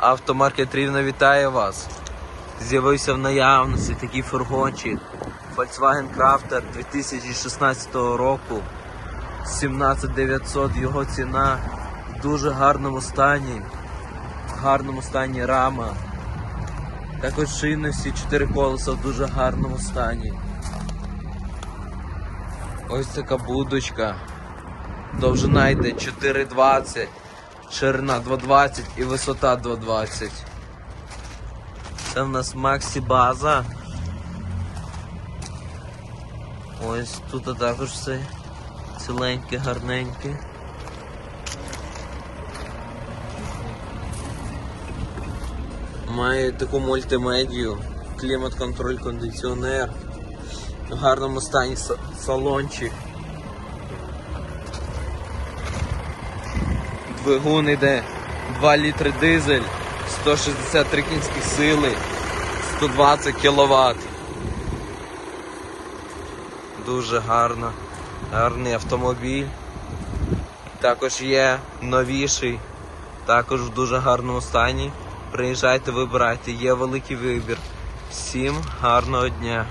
Автомаркет Рівно вітає вас. З'явився в наявності такий фургончик Volkswagen Crafter 2016 року. 17900 його ціна в дуже гарному стані. В гарному стані рама. Також шини всі 4 колеса в дуже гарному стані. Ось така будочка. Довжина йде 4,20, ширина 2,20 і висота 2,20. Це в нас Максі база. Ось тут також все ціленьке, гарненьке. Має таку мультимедію, клімат-контроль, кондиціонер. В гарному стані салончик. Двигун іде 2 літри дизель, 163 кінські сили, 120 кВт. Дуже гарно. Гарний автомобіль. Також є новіший, також в дуже гарному стані. Приїжджайте, вибирайте, є великий вибір. Всім гарного дня!